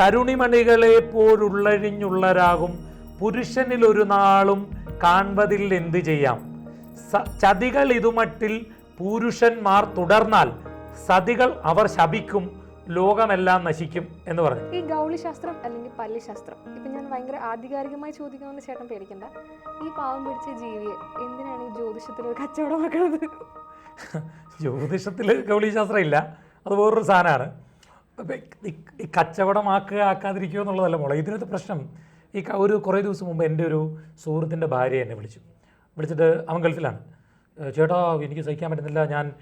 തരുണിമണികളെ പോലുള്ളഴിഞ്ഞുള്ളരാകും പുരുഷനിൽ ഒരു നാളും കാൺവതിൽ എന്തു ചെയ്യാം? ചതികൾ ഇതുമട്ടിൽ പുരുഷന്മാർ തുടർന്നാൽ സതികൾ അവർ ശപിക്കും ലോകമെല്ലാം നശിക്കും എന്ന് പറഞ്ഞു. ഈ ഗൗളിശാസ്ത്രം അല്ലെങ്കിൽ പല്ലിശാസ്ത്രം ഇപ്പൊ ഞാൻ ഭയങ്കര ആധികാരികമായി ചോദിക്കണമെന്ന് ചേട്ടൻ പേടിക്കണ്ട. ഈ പാവം പിടിച്ച ജീവിയെ എന്തിനാണ് ഈ ജ്യോതിഷത്തിൽ ഒരു കച്ചവടമാക്കുന്നത് ജ്യോതിഷത്തിൽ ഗൗളിശാസ്ത്രം ഇല്ല. അത് വേറൊരു സാധനമാണ്. ഈ- കച്ചവടമാക്കുക ആക്കാതിരിക്കുക എന്നുള്ളതല്ല മോളെ. ഇതിനകത്ത് പ്രശ്നം ഈ ഒരു കുറേ ദിവസം മുമ്പ് എന്റെ ഒരു സുഹൃത്തിന്റെ ഭാര്യ എന്നെ വിളിച്ചു. വിളിച്ചിട്ട് അവൻ ഗൾഫിലാണ്. ചേട്ടാ എനിക്ക് സഹിക്കാൻ പറ്റുന്നില്ല. ഞാൻ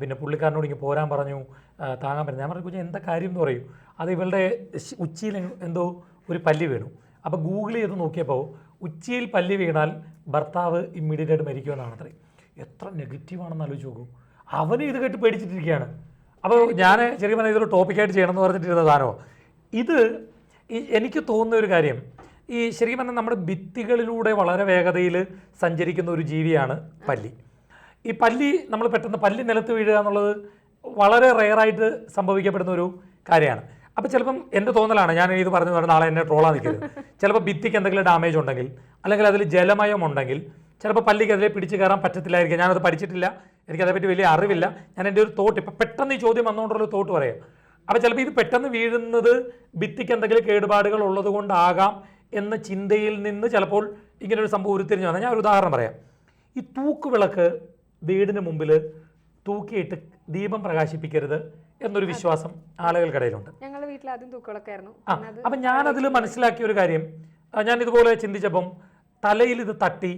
പിന്നെ പുള്ളിക്കാരനോട് ഇങ്ങനെ പോരാൻ പറഞ്ഞു. താങ്ങാൻ പറ്റും ഞാൻ പറഞ്ഞു എന്താ കാര്യം എന്ന് പറയൂ. അത് ഇവളുടെ ഉച്ചിയിൽ എന്തോ ഒരു പല്ല് വീണു. അപ്പോൾ ഗൂഗിൾ ചെയ്ത് നോക്കിയപ്പോൾ ഉച്ചിയിൽ പല്ല് വീണാൽ ഭർത്താവ് ഇമ്മീഡിയറ്റ് ആയിട്ട് മരിക്കുമെന്നാണ് അത്രേ എത്ര നെഗറ്റീവാണെന്ന് ആലോചിച്ച് നോക്കൂ. അവന് ഇത് കേട്ട് പേടിച്ചിട്ടിരിക്കുകയാണ്. അപ്പോൾ ഞാൻ ശരിക്കും പറഞ്ഞാൽ ഇതൊരു ടോപ്പിക്കായിട്ട് ചെയ്യണം എന്ന് പറഞ്ഞിട്ടിരുന്ന സാധനമോ? ഇത് എനിക്ക് തോന്നുന്ന ഒരു കാര്യം ഈ ശരിക്കും പറഞ്ഞാൽ നമ്മുടെ ഭിത്തികളിലൂടെ വളരെ വേഗതയിൽ സഞ്ചരിക്കുന്ന ഒരു ജീവിയാണ് പല്ലി. ഈ പല്ലി നമ്മൾ പെട്ടെന്ന് പല്ലി നിലത്ത് വീഴുക എന്നുള്ളത് വളരെ റെയറായിട്ട് സംഭവിക്കപ്പെടുന്ന ഒരു കാര്യമാണ്. അപ്പോൾ ചിലപ്പം എന്റെ തോന്നലാണ് ഞാൻ ഇത് പറഞ്ഞു പറഞ്ഞാൽ നാളെ എന്നെ ട്രോളാൻ നിൽക്കരുത്. ചിലപ്പോൾ ഭിത്തിക്ക് എന്തെങ്കിലും ഡാമേജ് ഉണ്ടെങ്കിൽ അല്ലെങ്കിൽ അതിൽ ജലമയം ഉണ്ടെങ്കിൽ ചിലപ്പോൾ പല്ലിക്ക് അതിലെ പിടിച്ചു കയറാൻ പറ്റത്തില്ലായിരിക്കും. ഞാനത് പഠിച്ചിട്ടില്ല. എനിക്കതേപ്പറ്റി വലിയ അറിവില്ല. ഞാൻ എന്റെ ഒരു തോട്ട് ഇപ്പം പെട്ടെന്ന് ഈ ചോദ്യം വന്നുകൊണ്ടുള്ള തോട്ട് പറയാം. അപ്പോൾ ചിലപ്പോൾ ഇത് പെട്ടെന്ന് വീഴുന്നത് ഭിത്തിക്ക് എന്തെങ്കിലും കേടുപാടുകൾ ഉള്ളത് കൊണ്ടാകാം എന്ന ചിന്തയിൽ നിന്ന് ചിലപ്പോൾ ഇങ്ങനെ ഒരു സംഭവം ഉരുത്തിരിഞ്ഞു വന്നാൽ ഞാൻ ഒരു ഉദാഹരണം പറയാം. ഈ തൂക്കുവിളക്ക് വീടിന് മുമ്പിൽ തൂക്കിയിട്ട് ദീപം പ്രകാശിപ്പിക്കരുത് എന്നൊരു വിശ്വാസം ആളുകൾക്കിടയിലുണ്ട് ഞങ്ങളുടെ വീട്ടിൽ ആദ്യം തൂക്കുകളൊക്കെയായിരുന്നു ആ അപ്പം ഞാനതിൽ മനസ്സിലാക്കിയ ഒരു കാര്യം ഞാൻ ഇതുപോലെ ചിന്തിച്ചപ്പം തലയിൽ ഇത് തട്ടി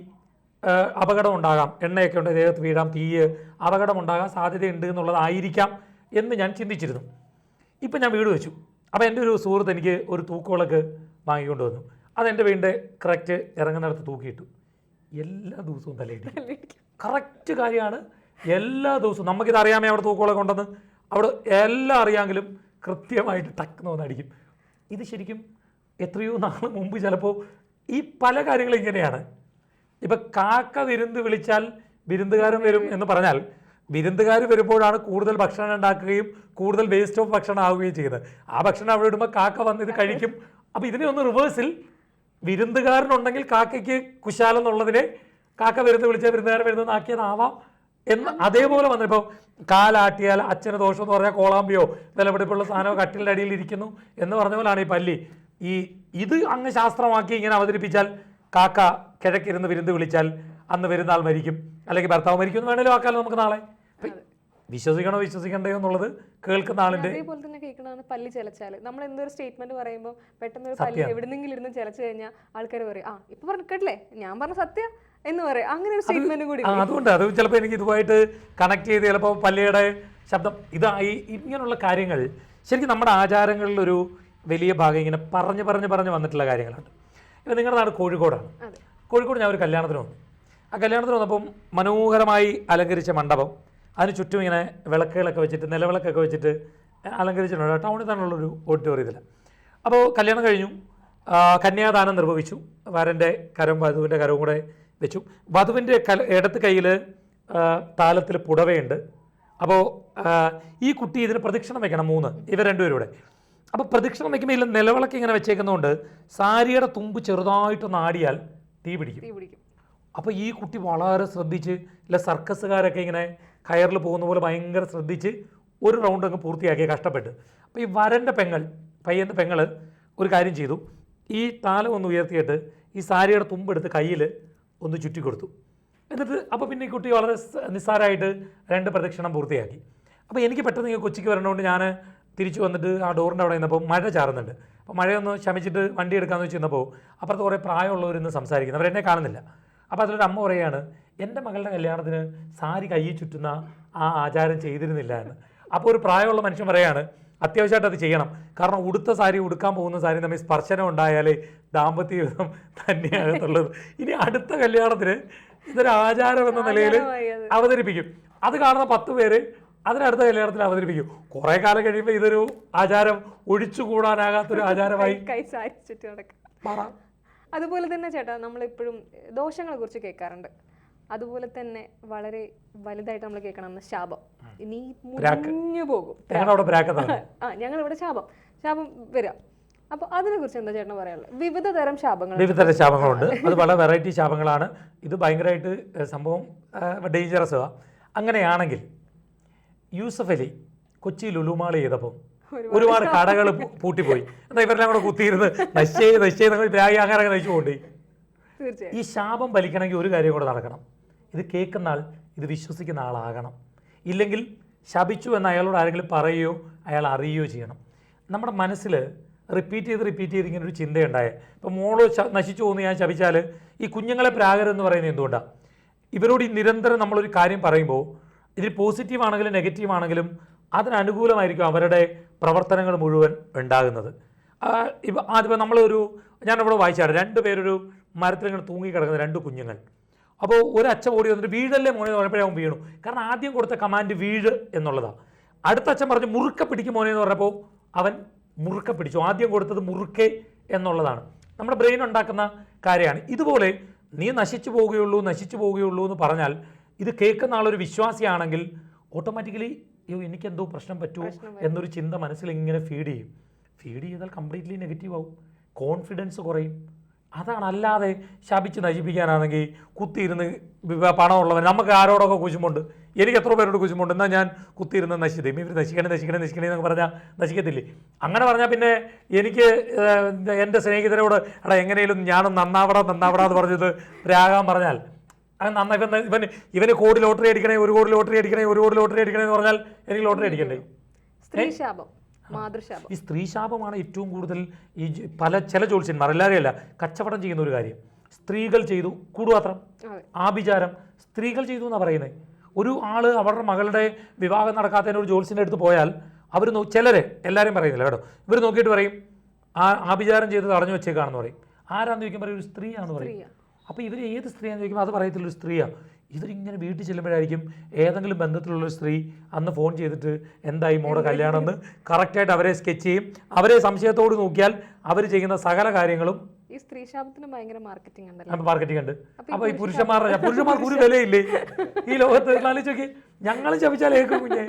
അപകടം ഉണ്ടാകാം എണ്ണയൊക്കെ ഉണ്ട് ദേഹത്ത് വീഴാം തീയ് അപകടം ഉണ്ടാകാൻ സാധ്യതയുണ്ട് എന്നുള്ളതായിരിക്കാം എന്ന് ഞാൻ ചിന്തിച്ചിരുന്നു. ഇപ്പം ഞാൻ വീട് വെച്ചു. അപ്പോൾ എന്റെ ഒരു സുഹൃത്ത് എനിക്ക് ഒരു തൂക്കുകളൊക്കെ വാങ്ങിക്കൊണ്ട് വന്നു. അതെന്റെ വീടിന്റെ കറക്റ്റ് ഇറങ്ങുന്നിടത്ത് തൂക്കിയിട്ടു. എല്ലാ ദിവസവും തലയിടിക്കും. കറക്റ്റ് കാര്യമാണ്. എല്ലാ ദിവസവും. നമുക്കിത് അറിയാമേ അവിടെ തൂക്കുകളൊക്കെ ഉണ്ടെന്ന്. അവിടെ എല്ലാം അറിയാമെങ്കിലും കൃത്യമായിട്ട് ടക്ക് വന്ന് അടിക്കും. ഇത് ശരിക്കും എത്രയോ നാൾ മുമ്പ് ചിലപ്പോൾ ഈ പല കാര്യങ്ങളും ഇങ്ങനെയാണ്. ഇപ്പം കാക്ക വിരുന്ന് വിളിച്ചാൽ വിരുന്നുകാരൻ വരും എന്ന് പറഞ്ഞാൽ വിരുന്നുകാർ വരുമ്പോഴാണ് കൂടുതൽ ഭക്ഷണം ഉണ്ടാക്കുകയും കൂടുതൽ വേസ്റ്റ് ഓഫ് ഭക്ഷണം ആവുകയും ചെയ്യുന്നത്. ആ ഭക്ഷണം അവിടെ ഇടുമ്പോൾ കാക്ക വന്ന് ഇത് കഴിക്കും. അപ്പം ഇതിനെ ഒന്ന് റിവേഴ്സിൽ വിരുന്നുകാരനുണ്ടെങ്കിൽ കാക്കയ്ക്ക് കുശാലം എന്നുള്ളതിനെ കാക്ക വരുന്ന വിളിച്ചാൽ വിരുന്നുകാരൻ വരുന്നത് ആക്കിയതാവാം എന്ന് അതേപോലെ വന്നിപ്പോൾ കാലാട്ടിയാൽ അച്ഛന് ദോഷം എന്ന് പറഞ്ഞാൽ കോളാമ്പിയോ വിലപിടിപ്പുള്ള സാധനമോ കട്ടിലിന്റെ അടിയിൽ ഇരിക്കുന്നു എന്ന് പറഞ്ഞ പോലാണ് ഈ പല്ലി. ഈ ഇത് അങ്ങ് ശാസ്ത്രമാക്കി ഇങ്ങനെ അവതരിപ്പിച്ചാൽ കാക്ക കിഴക്കിരുന്ന് വിരുന്ന് വിളിച്ചാൽ അന്ന് വരുന്ന ആൾ മരിക്കും. അല്ലെങ്കിൽ ഭർത്താവ് മരിക്കും എന്ന് വേണേലും ആക്കാലോ നമുക്ക് നാളെ. വിശ്വസിക്കണോ വിശ്വസിക്കണ്ടയോ എന്നുള്ളത് കേൾക്കുന്ന ആളിന്റെ അതേപോലെ തന്നെ കേൾക്കണതാണ് പല്ലി ചിലച്ചാൽ. നമ്മൾ എന്തൊരു സ്റ്റേറ്റ്മെന്റ് പറയുമ്പോൾ പെട്ടെന്ന് ഒരു പല്ലി എവിടെന്നെങ്കിലും ഇരുന്ന് ചിലച്ചു കഴിഞ്ഞാൽ ആൾക്കാർ പറയും ആ ഇപ്പൊ പറഞ്ഞു കേട്ടില്ലേ? ഞാൻ പറഞ്ഞ സത്യ എന്ന് പറയും. അങ്ങനെ ഒരു സ്റ്റേറ്റ്മെന്റ് കൂടി അതുകൊണ്ട് അത് ചിലപ്പോൾ എനിക്ക് ഇതുമായിട്ട് കണക്ട് ചെയ്ത് ചിലപ്പോൾ പല്ലിയുടെ ശബ്ദം. ഇതാ ഈ ഇങ്ങനെയുള്ള കാര്യങ്ങൾ ശരിക്കും നമ്മുടെ ആചാരങ്ങളിലൊരു വലിയ ഭാഗം ഇങ്ങനെ പറഞ്ഞു പറഞ്ഞു പറഞ്ഞു വന്നിട്ടുള്ള കാര്യങ്ങളുണ്ട്. ഇപ്പം നിങ്ങളുടെ നാട് കോഴിക്കോടാണ്. കോഴിക്കോട് ഞാൻ ഒരു കല്യാണത്തിന് വന്നു ആ കല്യാണത്തിന് വന്നപ്പം മനോഹരമായി അലങ്കരിച്ച മണ്ഡപം അതിന് ചുറ്റും ഇങ്ങനെ വിളക്കുകളൊക്കെ വെച്ചിട്ട് നിലവിളക്കൊക്കെ വെച്ചിട്ട് അലങ്കരിച്ചിട്ടുണ്ട്. ടൗണിൽ തന്നെയുള്ളൊരു ഓഡിറ്റോറിയത്തിൽ അപ്പോൾ കല്യാണം കഴിഞ്ഞു. കന്യാദാനം നിർവഹിച്ചു. വരന്റെ കരം വധുവിന്റെ കരവും കൂടെ വെച്ചു. വധുവിന്റെ കല ഇടത്ത് കയ്യിൽ താലത്തിൽ പുടവയുണ്ട്. അപ്പോൾ ഈ കുട്ടി ഇതിന് പ്രദക്ഷിണം വെക്കണം മൂന്ന്. ഇവർ രണ്ടുപേരും കൂടെ അപ്പോൾ പ്രദക്ഷിണം വയ്ക്കുമ്പോൾ ഇതിൽ നിലവിളക്ക് ഇങ്ങനെ വെച്ചേക്കുന്നതുകൊണ്ട് സാരിയുടെ തുമ്പ് ചെറുതായിട്ടൊന്ന് ആടിയാൽ തീ പിടിക്കും തീ പിടിക്കും അപ്പോൾ ഈ കുട്ടി വളരെ ശ്രദ്ധിച്ച് ഇല്ല സർക്കസുകാരൊക്കെ ഇങ്ങനെ കയറിൽ പോകുന്ന പോലെ ഭയങ്കര ശ്രദ്ധിച്ച് ഒരു റൗണ്ട് അങ്ങ് പൂർത്തിയാക്കി കഷ്ടപ്പെട്ട്. അപ്പോൾ ഈ വരന്റെ പെങ്ങൾ പയ്യന്റെ പെങ്ങൾ ഒരു കാര്യം ചെയ്തു. ഈ താലം ഒന്ന് ഉയർത്തിയിട്ട് ഈ സാരിയുടെ തുമ്പെടുത്ത് കയ്യിൽ ഒന്ന് ചുറ്റി കൊടുത്തു എന്നിട്ട് അപ്പോൾ പിന്നെ ഈ കുട്ടി വളരെ നിസ്സാരമായിട്ട് രണ്ട് പ്രദക്ഷിണം പൂർത്തിയാക്കി. അപ്പോൾ എനിക്ക് പെട്ടെന്ന് കൊച്ചിക്ക് വരണോണ്ട് ഞാൻ തിരിച്ചു വന്നിട്ട് ആ ഡോറിന്റെ അവിടെ നിന്നപ്പോൾ മഴ ചാറുന്നുണ്ട്. അപ്പോൾ മഴയൊന്ന് ശമിച്ചിട്ട് വണ്ടി എടുക്കാമെന്ന് വെച്ച് ചെന്നപ്പോൾ അപ്പുറത്ത് കുറേ പ്രായമുള്ളവരിന്ന് സംസാരിക്കുന്നു. അവരെന്നെ കാണുന്നില്ല. അപ്പോൾ അതിലൊരു അമ്മ പറയുകയാണ് എന്റെ മകളുടെ കല്യാണത്തിന് സാരി കയ്യിൽ ചുറ്റുന്ന ആ ആചാരം ചെയ്തിരുന്നില്ല എന്ന്. അപ്പോൾ ഒരു പ്രായമുള്ള മനുഷ്യൻ പറയാണ് അത്യാവശ്യമായിട്ട് അത് ചെയ്യണം. കാരണം ഉടുത്ത സാരി ഉടുക്കാൻ പോകുന്ന സാരി തമ്മിൽ സ്പർശനം ഉണ്ടായാലേ ദാമ്പത്യ ജീവിതം തന്നെയാകത്തുള്ളത് ഇനി അടുത്ത കല്യാണത്തിന് ഇതൊരു ആചാരം എന്ന നിലയിൽ അവതരിപ്പിക്കും. അത് കാണുന്ന പത്ത് പേര് അതിനടുത്ത കല്യാണത്തിൽ അവതരിപ്പിക്കും. കുറെ കാലം കഴിയുമ്പോൾ ഇതൊരു ആചാരം ഒഴിച്ചുകൂടാനാകാത്തൊരു ആചാരമായി കൈ നടക്കും. അതുപോലെ തന്നെ ചേട്ടാ നമ്മൾ നമ്മളിപ്പോഴും ദോഷങ്ങളെ കുറിച്ച് കേൾക്കാറുണ്ട്. അതുപോലെ തന്നെ വളരെ വലുതായിട്ട് നമ്മൾ കേൾക്കണം ശാപം. ഇനി മുറിഞ്ഞു പോകും. ആ ഞങ്ങൾ ഇവിടെ ശാപം. ശാപം വരാം. അപ്പൊ അതിനെ കുറിച്ച് എന്താ ചേട്ടന് പറയാനുള്ളത്? വിവിധ തരം ശാപങ്ങൾ വിവിധ തരം ശാപങ്ങളുണ്ട്. അത് വളരെ വെറൈറ്റി ശാപങ്ങളാണ്. ഇത് ഭയങ്കരമായിട്ട് സംഭവം ഡേഞ്ചറസ് അങ്ങനെയാണെങ്കിൽ യൂസഫ് അലി കൊച്ചി ലുലുമാളി ചെയ്തപ്പോൾ ഒരുപാട് കടകൾ പൂട്ടിപ്പോയി. എന്നാൽ ഇവരെല്ലാം കൂടെ കുത്തിയിരുന്ന് നശിച്ചേ നശിച്ചേ രാഗി ആഹാരം പോകണ്ടേ തീർച്ചയായും. ഈ ശാപം ഫലിക്കണമെങ്കിൽ ഒരു കാര്യം കൂടെ നടക്കണം. ഇത് കേൾക്കുന്ന ആൾ ഇത് വിശ്വസിക്കുന്ന ആളാകണം. ഇല്ലെങ്കിൽ ശപിച്ചു എന്ന് അയാളോട് ആരെങ്കിലും പറയുകയോ അയാൾ അറിയുകയോ ചെയ്യണം. നമ്മുടെ മനസ്സിൽ റിപ്പീറ്റ് ചെയ്ത് റിപ്പീറ്റ് ചെയ്ത് ഇങ്ങനെ ഒരു ചിന്തയുണ്ടായ. ഇപ്പോൾ മോൾ നശിച്ചു പോകുന്നു ഞാൻ ശപിച്ചാൽ ഈ കുഞ്ഞുങ്ങളെ പ്രാകരെന്ന് പറയുന്നത് എന്തുകൊണ്ടാണ് ഇവരോട് ഈ നിരന്തരം നമ്മളൊരു കാര്യം പറയുമ്പോൾ ഇതിൽ പോസിറ്റീവ് ആണെങ്കിലും നെഗറ്റീവ് ആണെങ്കിലും അതിനനുകൂലമായിരിക്കും അവരുടെ പ്രവർത്തനങ്ങൾ മുഴുവൻ ഉണ്ടാകുന്നത്. ഇപ്പം ആദ്യമേ നമ്മളൊരു ഞാനിവിടെ വായിച്ചാണ്. രണ്ട് പേരൊരു മരത്തിലിങ്ങനെ തൂങ്ങി കിടക്കുന്ന രണ്ട് കുഞ്ഞുങ്ങൾ. അപ്പോൾ ഒരു അച്ഛൻ ഓടി വന്നിട്ട് വീഴല്ലേ മോനെ എന്ന് പറഞ്ഞപ്പോൾ അവൻ വീണു. കാരണം ആദ്യം കൊടുത്ത കമാൻഡ് വീഴ് എന്നുള്ളതാണ് അടുത്ത അച്ഛൻ പറഞ്ഞു മുറുക്ക പിടിക്കും മോനെ എന്ന് പറഞ്ഞപ്പോൾ അവൻ മുറുക്ക പിടിച്ചു. ആദ്യം കൊടുത്തത് മുറുക്കെ എന്നുള്ളതാണ്. നമ്മുടെ ബ്രെയിൻ ഉണ്ടാക്കുന്ന കാര്യമാണ്. ഇതുപോലെ നീ നശിച്ചു പോവുകയുള്ളൂ നശിച്ചു പോവുകയുള്ളൂ എന്ന് പറഞ്ഞാൽ ഇത് കേൾക്കുന്ന ആളൊരു വിശ്വാസിയാണെങ്കിൽ ഓട്ടോമാറ്റിക്കലി അയ്യോ എനിക്കെന്തോ പ്രശ്നം പറ്റുമോ എന്നൊരു ചിന്ത മനസ്സിൽ ഇങ്ങനെ ഫീഡ് ചെയ്യും. ഫീഡ് ചെയ്താൽ കംപ്ലീറ്റ്ലി നെഗറ്റീവ് ആവും. കോൺഫിഡൻസ് കുറയും. അതാണ് അല്ലാതെ ശപിച്ച് നശിപ്പിക്കാനാണെങ്കിൽ കുത്തിയിരുന്ന് പണമുള്ളവൻ നമുക്ക് ആരോടൊക്കെ കുശുമുണ്ട് എനിക്ക് എത്ര പേരോട് കുശുമുണ്ട് എന്നാൽ ഞാൻ കുത്തിയിരുന്ന് നശിച്ചത്. ഇവർ നശിക്കണേ നശിക്കണേ നശിക്കണേ എന്നൊക്കെ പറഞ്ഞാൽ നശിക്കത്തില്ലേ? അങ്ങനെ പറഞ്ഞാൽ പിന്നെ എനിക്ക് എന്റെ സ്നേഹിതരോട് എടാ എങ്ങനെയും ഞാനും നന്നാവടാ നന്നാവടാ എന്ന് പറഞ്ഞത് രാഗാൻ പറഞ്ഞാൽ നന്നായി ഇവൻ ഇവൻ ഇവന് കോടി ലോട്ടറി അടിക്കണേ ഒരു കോടി ലോട്ടറി അടിക്കണേ ഒരു കോടി ലോട്ടറി അടിക്കണേ എന്ന് പറഞ്ഞാൽ എനിക്ക് ലോട്ടറി അടിക്കണ്ടേ? സ്ത്രീ ശാപം മാതൃശാപം. ഈ സ്ത്രീശാപമാണ് ഏറ്റവും കൂടുതൽ ഈ പല ചില ജോത്സ്യന്മാർ അല്ല കച്ചവടം ചെയ്യുന്ന ഒരു കാര്യം. സ്ത്രീകൾ ചെയ്തു കൂടുപാത്രം ആഭിചാരം. സ്ത്രീകൾ ചെയ്തു എന്നാണ് പറയുന്നത് ഒരു ആൾ അവരുടെ മകളുടെ വിവാഹം നടക്കാത്തതിന് ഒരു ജോത്സ്യന്റെ അടുത്ത് പോയാൽ അവർ നോ ചിലരെ എല്ലാവരും പറയുന്നില്ല കേട്ടോ. ഇവർ നോക്കിയിട്ട് പറയും ആ ആഭിചാരം ചെയ്ത് തടഞ്ഞു വെച്ചേക്കാണെന്ന് പറയും. ആരാന്ന് ചോദിക്കുമ്പോൾ ഒരു സ്ത്രീയാണെന്ന് പറയും. അപ്പോൾ ഇവർ ഏത് സ്ത്രീയാണെന്ന് ചോദിക്കുമ്പോൾ അത് പറയത്തില്ല ഒരു സ്ത്രീയാണ് ഇവരിങ്ങനെ വീട്ടിൽ ചെല്ലുമ്പോഴായിരിക്കും ഏതെങ്കിലും ബന്ധത്തിലുള്ള സ്ത്രീ അന്ന് ഫോൺ ചെയ്തിട്ട് എന്തായി മോടെ കല്യാണം എന്ന് കറക്റ്റായിട്ട് അവരെ സ്കെച്ച് ചെയ്യും. അവരെ സംശയത്തോട് നോക്കിയാൽ അവർ ചെയ്യുന്ന സകല കാര്യങ്ങളും ഈ സ്ത്രീ ശാപത്തിന് ഭയങ്കര മാർക്കറ്റിംഗ് ഉണ്ടല്ലോ. മാർക്കറ്റിംഗ് ഉണ്ട്. അപ്പൊ ഈ പുരുഷന്മാരുടെ പുരുഷന്മാർക്ക് ഒരു വിലയില്ലേ? ഈ ലോകത്ത് ആലോചിച്ചോക്കി ഞങ്ങൾ ശപിച്ചാൽ ഏക്കും കുഞ്ഞെ.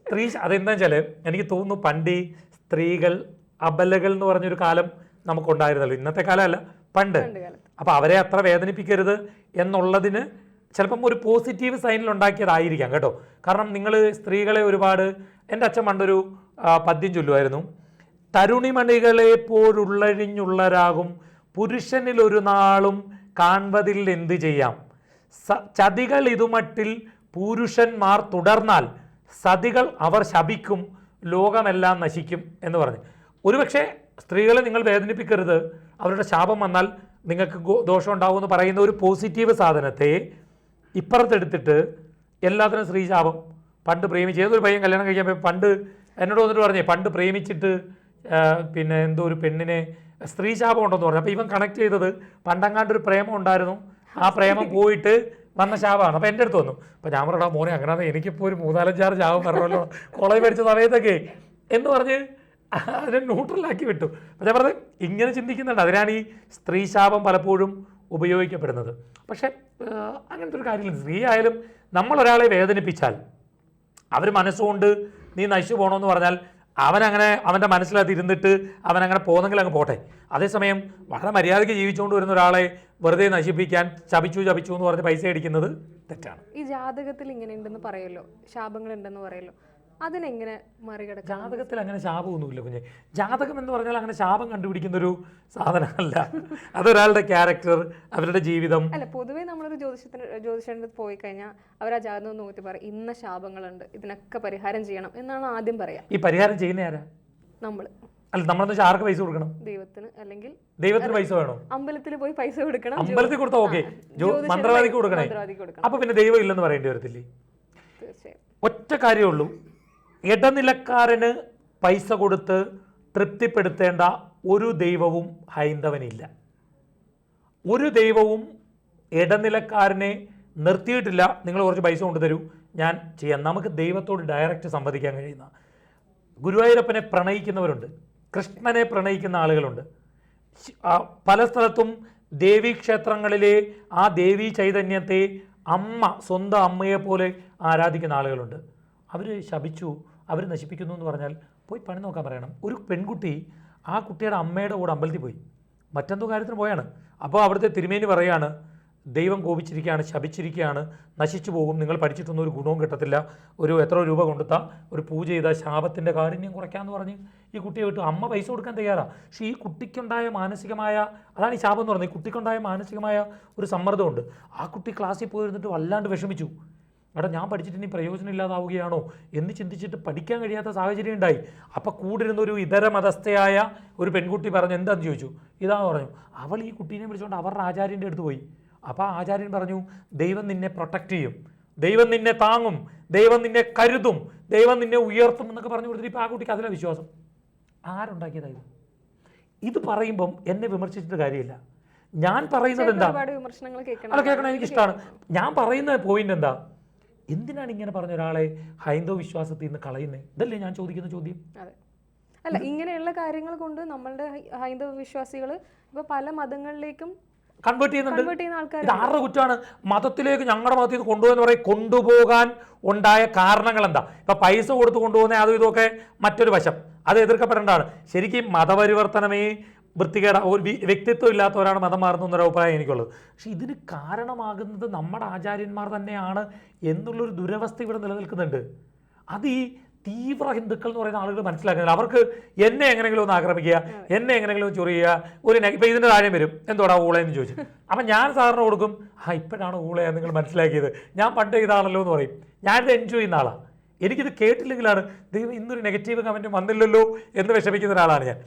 സ്ത്രീ അതെന്താ വെച്ചാൽ എനിക്ക് തോന്നുന്നു പണ്ട് ഈ സ്ത്രീകൾ അബലകൾ എന്ന് പറഞ്ഞൊരു കാലം നമുക്കുണ്ടായിരുന്നല്ലോ. ഇന്നത്തെ കാലമല്ല പണ്ട്. അപ്പോൾ അവരെ അത്ര വേദനിപ്പിക്കരുത് എന്നുള്ളതിന് ചിലപ്പം ഒരു പോസിറ്റീവ് സൈനിൽ ഉണ്ടാക്കിയതായിരിക്കാം കേട്ടോ. കാരണം നിങ്ങൾ സ്ത്രീകളെ ഒരുപാട് എന്റെ അച്ഛൻ പണ്ടൊരു പദ്യം ചൊല്ലുമായിരുന്നു. തരുണിമണികളെ പോലുള്ളഴിഞ്ഞുള്ളരാകും പുരുഷനിൽ ഒരു നാളും കാൺവതിൽ എന്ത് ചെയ്യാം? സ ചതികൾ ഇതുമട്ടിൽ പുരുഷന്മാർ തുടർന്നാൽ സതികൾ അവർ ശപിക്കും ലോകമെല്ലാം നശിക്കും എന്ന് പറഞ്ഞു. ഒരുപക്ഷെ സ്ത്രീകളെ നിങ്ങൾ വേദനിപ്പിക്കരുത് അവരുടെ ശാപം വന്നാൽ നിങ്ങൾക്ക് ദോഷം ഉണ്ടാവും എന്ന് പറയുന്ന ഒരു പോസിറ്റീവ് സാധനത്തെ ഇപ്പുറത്തെടുത്തിട്ട് എല്ലാത്തിനും സ്ത്രീശാപം. പണ്ട് പ്രേമിച്ച് ഏതൊരു പയ്യൻ കല്യാണം കഴിക്കാൻ പണ്ട് എന്നോട് വന്നിട്ട് പറഞ്ഞേ പണ്ട് പ്രേമിച്ചിട്ട് പിന്നെ എന്തോ ഒരു പെണ്ണിനെ സ്ത്രീശാപം ഉണ്ടെന്ന് പറഞ്ഞു. അപ്പോൾ ഇവൻ കണക്ട് ചെയ്തത് പണ്ടങ്ങാണ്ട് ഒരു പ്രേമം ഉണ്ടായിരുന്നു. ആ പ്രേമം പോയിട്ട് വന്ന ശാപമാണ്. അപ്പോൾ എന്റെ അടുത്ത് വന്നു. അപ്പോൾ ഞാൻ പറഞ്ഞാ മോനെ അങ്ങനെ എനിക്കിപ്പോൾ ഒരു മൂന്നാലഞ്ചാറ് ശാപം പറഞ്ഞല്ലോ കോളേജ് പഠിച്ച സമയത്തൊക്കെ. എന്ന് പറഞ്ഞ് അതിനെ ന്യൂട്രലാക്കി വിട്ടു. പക്ഷേ പറഞ്ഞത് ഇങ്ങനെ ചിന്തിക്കുന്നുണ്ട്. അതിനാണ് ഈ സ്ത്രീ ശാപം പലപ്പോഴും ഉപയോഗിക്കപ്പെടുന്നത്. പക്ഷേ അങ്ങനത്തെ ഒരു കാര്യമില്ല. സ്ത്രീ ആയാലും നമ്മളൊരാളെ വേദനിപ്പിച്ചാൽ അവർ മനസ്സുകൊണ്ട് നീ നശിച്ചു പോകണമെന്ന് പറഞ്ഞാൽ അവനങ്ങനെ അവന്റെ മനസ്സിലത് ഇരുന്നിട്ട് അവനങ്ങനെ പോകുന്നെങ്കിൽ അങ്ങ് പോട്ടെ. അതേസമയം വളരെ മര്യാദയ്ക്ക് ജീവിച്ചുകൊണ്ട് വരുന്ന ഒരാളെ വെറുതെ നശിപ്പിക്കാൻ ചപിച്ചു ചപിച്ചു എന്ന് പറഞ്ഞ് പൈസ അടിക്കുന്നത് തെറ്റാണ്. ഈ ജാതകത്തിൽ ഇങ്ങനെ ഉണ്ടെന്ന് പറയല്ലോ. ശാപങ്ങൾ ഉണ്ടെന്ന് പറയല്ലോ. അതിനെങ്ങനെ മറികടക്കാം ജാതകത്തിൽ അങ്ങനെ ശാപമൊന്നുമില്ല കുഞ്ഞെ. ജാതകം എന്ന് പറഞ്ഞാൽ അങ്ങനെ ശാപം കണ്ടുപിടിക്കുന്ന ഒരു സാധനമല്ല. അതൊരാളുടെ ക്യാരക്ടർ അവരുടെ ജീവിതം. അല്ല പൊതുവേ നമ്മളൊരു ജ്യോതിഷത്തിന് ജ്യോതിഷന്റെ അടുത്ത് പോയി കഴിഞ്ഞാൽ അവർ ആ ജാതകം നോക്കി പറയും ഇന്ന ശാപങ്ങളുണ്ട് ഇതിനൊക്കെ പരിഹാരം ചെയ്യണം എന്നാണ് ആദ്യം പറയാ. ഈ പരിഹാരം ചെയ്യുന്ന ആരാ? നമ്മൾ അല്ല നമ്മളെന്ന് വെച്ചാൽ ആർക്ക് പൈസ കൊടുക്കണം? ദൈവത്തിന് അല്ലെങ്കിൽ ദൈവത്തിന് പൈസ വേണോ? അമ്പലത്തിൽ പോയി പൈസ കൊടുക്കണം അമ്പലത്തിൽ കൊടുത്താൽ ഓക്കെ. മന്ത്രവാദിക്ക് കൊടുക്കണേ. അപ്പൊ പിന്നെ ദൈവം ഇല്ലെന്ന് പറയേണ്ടി വരത്തില്ലേ? ഒറ്റ കാര്യമുള്ളൂ ഇടനിലക്കാരന് പൈസ കൊടുത്ത് തൃപ്തിപ്പെടുത്തേണ്ട ഒരു ദൈവവും ഹൈന്ദവനില്ല. ഒരു ദൈവവും ഇടനിലക്കാരനെ നിർത്തിയിട്ടില്ല. നിങ്ങൾ കുറച്ച് പൈസ കൊണ്ടുതരൂ. ഞാൻ ചെയ്യാം. നമുക്ക് ദൈവത്തോട് ഡയറക്റ്റ് സംവദിക്കാൻ കഴിയുന്ന ഗുരുവായൂരപ്പനെ പ്രണയിക്കുന്നവരുണ്ട്. കൃഷ്ണനെ പ്രണയിക്കുന്ന ആളുകളുണ്ട്. പല സ്ഥലത്തും ദേവീക്ഷേത്രങ്ങളിലെ ആ ദേവീ ചൈതന്യത്തെ അമ്മ സ്വന്തം അമ്മയെപ്പോലെ ആരാധിക്കുന്ന ആളുകളുണ്ട്. അവർ ശപിച്ചു. അവർ നശിപ്പിക്കുന്നു എന്ന് പറഞ്ഞാൽ പോയി പണി നോക്കാൻ പറയണം. ഒരു പെൺകുട്ടി ആ കുട്ടിയുടെ അമ്മയുടെ കൂടെ അമ്പലത്തിൽ പോയി. മറ്റെന്തോ കാര്യത്തിന് പോയാണ്. അപ്പോൾ അവിടുത്തെ തിരുമേനി പറയാണ് ദൈവം കോപിച്ചിരിക്കുകയാണ് ശപിച്ചിരിക്കുകയാണ് നശിച്ചു പോകും. നിങ്ങൾ പഠിച്ചിട്ടൊന്നും ഒരു ഗുണവും കിട്ടത്തില്ല. ഒരു എത്ര രൂപ കൊണ്ടുത്താ ഒരു പൂജ ചെയ്ത ശാപത്തിന്റെ കാരുണ്യം കുറയ്ക്കാമെന്ന് പറഞ്ഞ് ഈ കുട്ടിയെ വിട്ടു. അമ്മ പൈസ കൊടുക്കാൻ തയ്യാറാണ് പക്ഷേ ഈ കുട്ടിക്കുണ്ടായ മാനസികമായ അതാണ് ഈ ശാപം എന്ന് പറയുന്നത് ഈ കുട്ടിക്കുണ്ടായ മാനസികമായ ഒരു സമ്മർദ്ദമുണ്ട്. ആ കുട്ടി ക്ലാസ്സിൽ പോയിരുന്നിട്ട് വല്ലാണ്ട് വിഷമിച്ചു. എടാ ഞാൻ പഠിച്ചിട്ട് ഇനി പ്രയോജനം ഇല്ലാതാവുകയാണോ എന്ന് ചിന്തിച്ചിട്ട് പഠിക്കാൻ കഴിയാത്ത സാഹചര്യം ഉണ്ടായി. അപ്പം കൂടിരുന്ന ഒരു ഇതര മതസ്ഥയായ ഒരു പെൺകുട്ടി പറഞ്ഞു എന്താന്ന് ചോദിച്ചു? ഇതാ പറഞ്ഞു. അവൾ ഈ കുട്ടീനെ വിളിച്ചുകൊണ്ട് അവരുടെ ആചാര്യന്റെ അടുത്ത് പോയി. അപ്പോൾ ആചാര്യൻ പറഞ്ഞു ദൈവം നിന്നെ പ്രൊട്ടക്റ്റ് ചെയ്യും. ദൈവം നിന്നെ താങ്ങും. ദൈവം നിന്നെ കരുതും. ദൈവം നിന്നെ ഉയർത്തും എന്നൊക്കെ പറഞ്ഞു കൊടുത്തിട്ട് ഇപ്പോൾ ആ കുട്ടിക്ക് അതിലെ വിശ്വാസം. ആരുണ്ടാക്കിയതായത് ഇത്? പറയുമ്പം എന്നെ വിമർശിച്ചിട്ട് കാര്യമില്ല. ഞാൻ പറയുന്നത് എന്താ? ഒരുപാട് വിമർശനങ്ങൾ കേൾക്കണം അത് കേൾക്കണം എനിക്കിഷ്ടമാണ് ഞാൻ പറയുന്ന പോയിന്റ് എന്താ? എന്തിനാണ് ഇങ്ങനെ പറഞ്ഞ ഒരാളെ ഹൈന്ദവ വിശ്വാസത്തിൽ നിന്ന് കളയുന്നത് ഇതല്ലേ ഞാൻ ചോദിക്കുന്ന ചോദ്യം. അല്ല ഇങ്ങനെയുള്ള കാര്യങ്ങൾ കൊണ്ട് നമ്മളുടെ ഹൈന്ദവ വിശ്വാസികൾ ഇപ്പൊ പല മതങ്ങളിലേക്കും കൺവേർട്ട് ചെയ്യുന്നുണ്ട്. കൺവേർട്ട് ചെയ്യുന്ന ആൾക്കാർ ഇത് ആരുടെ കുറ്റമാണ്? മതത്തിലേക്ക് ഞങ്ങളുടെ മതത്തിൽ നിന്ന് കൊണ്ടുപോകുന്ന പറയും കൊണ്ടുപോകാൻ ഉണ്ടായ കാരണങ്ങൾ എന്താ ഇപ്പൊ പൈസ കൊടുത്ത് കൊണ്ടുപോകുന്ന അതും ഇതൊക്കെ മറ്റൊരു വശം. അത് എതിർക്കപ്പെടേണ്ടതാണ്. ശരിക്കും മതപരിവർത്തനമേ വൃത്തികേട ഒരു വ്യക്തിത്വം ഇല്ലാത്തവരാണ് മതം മാറുന്നു എന്നൊരു അഭിപ്രായം എനിക്കുള്ളത്. പക്ഷെ ഇതിന് കാരണമാകുന്നത് നമ്മുടെ ആചാര്യന്മാർ തന്നെയാണ് എന്നുള്ളൊരു ദുരവസ്ഥ ഇവിടെ നിലനിൽക്കുന്നുണ്ട്. അത് ഈ തീവ്ര ഹിന്ദുക്കൾ എന്ന് പറയുന്ന ആളുകൾ മനസ്സിലാക്കുന്നില്ല. അവർക്ക് എന്നെ എങ്ങനെങ്കിലും ഒന്ന് ആക്രമിക്കുക എന്നെ എങ്ങനെങ്കിലും ഒന്ന് ചൊറിയുക ഒരു ഇപ്പം ഇതിന്റെ താഴെ വരും. എന്തോടാ ഊളയെന്ന് ചോദിച്ചു. അപ്പം ഞാൻ സാറിന് കൊടുക്കും ആ ഇപ്പോഴാണ് ഊളയാ നിങ്ങൾ മനസ്സിലാക്കിയത്. ഞാൻ പണ്ട് ഇതാണല്ലോ എന്ന് പറയും. ഞാനിത് എൻജോയ് ചെയ്യുന്ന ആളാണ് എനിക്കിത് കേട്ടില്ലെങ്കിലാണ് ദൈവം ഇന്നൊരു നെഗറ്റീവ് കമന്റ് വന്നില്ലല്ലോ എന്ന് വിഷമിക്കുന്ന ഒരാളാണ് ഞാൻ.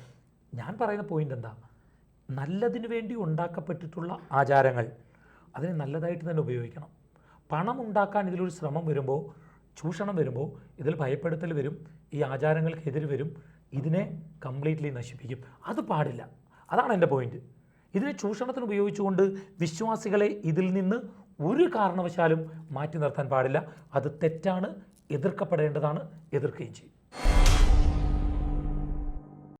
ഞാൻ പറയുന്ന പോയിന്റ് എന്താ? നല്ലതിനു വേണ്ടി ഉണ്ടാക്കപ്പെട്ടിട്ടുള്ള ആചാരങ്ങൾ അതിനെ നല്ലതായിട്ട് തന്നെ ഉപയോഗിക്കണം. പണം ഉണ്ടാക്കാൻ ഇതിലൊരു ശ്രമം വരുമ്പോൾ ചൂഷണം വരുമ്പോൾ ഇതിൽ ഭയപ്പെടുത്തൽ വരും ഈ ആചാരങ്ങൾക്കെതിരെ വരും ഇതിനെ കംപ്ലീറ്റ്ലി നശിപ്പിക്കും. അത് പാടില്ല. അതാണ് എന്റെ പോയിന്റ് ഇതിനെ ചൂഷണത്തിന് ഉപയോഗിച്ചുകൊണ്ട് വിശ്വാസികളെ ഇതിൽ നിന്ന് ഒരു കാരണവശാലും മാറ്റി നിർത്താൻ പാടില്ല. അത് തെറ്റാണ് എതിർക്കപ്പെടേണ്ടതാണ് എതിർക്കുകയും ചെയ്യും.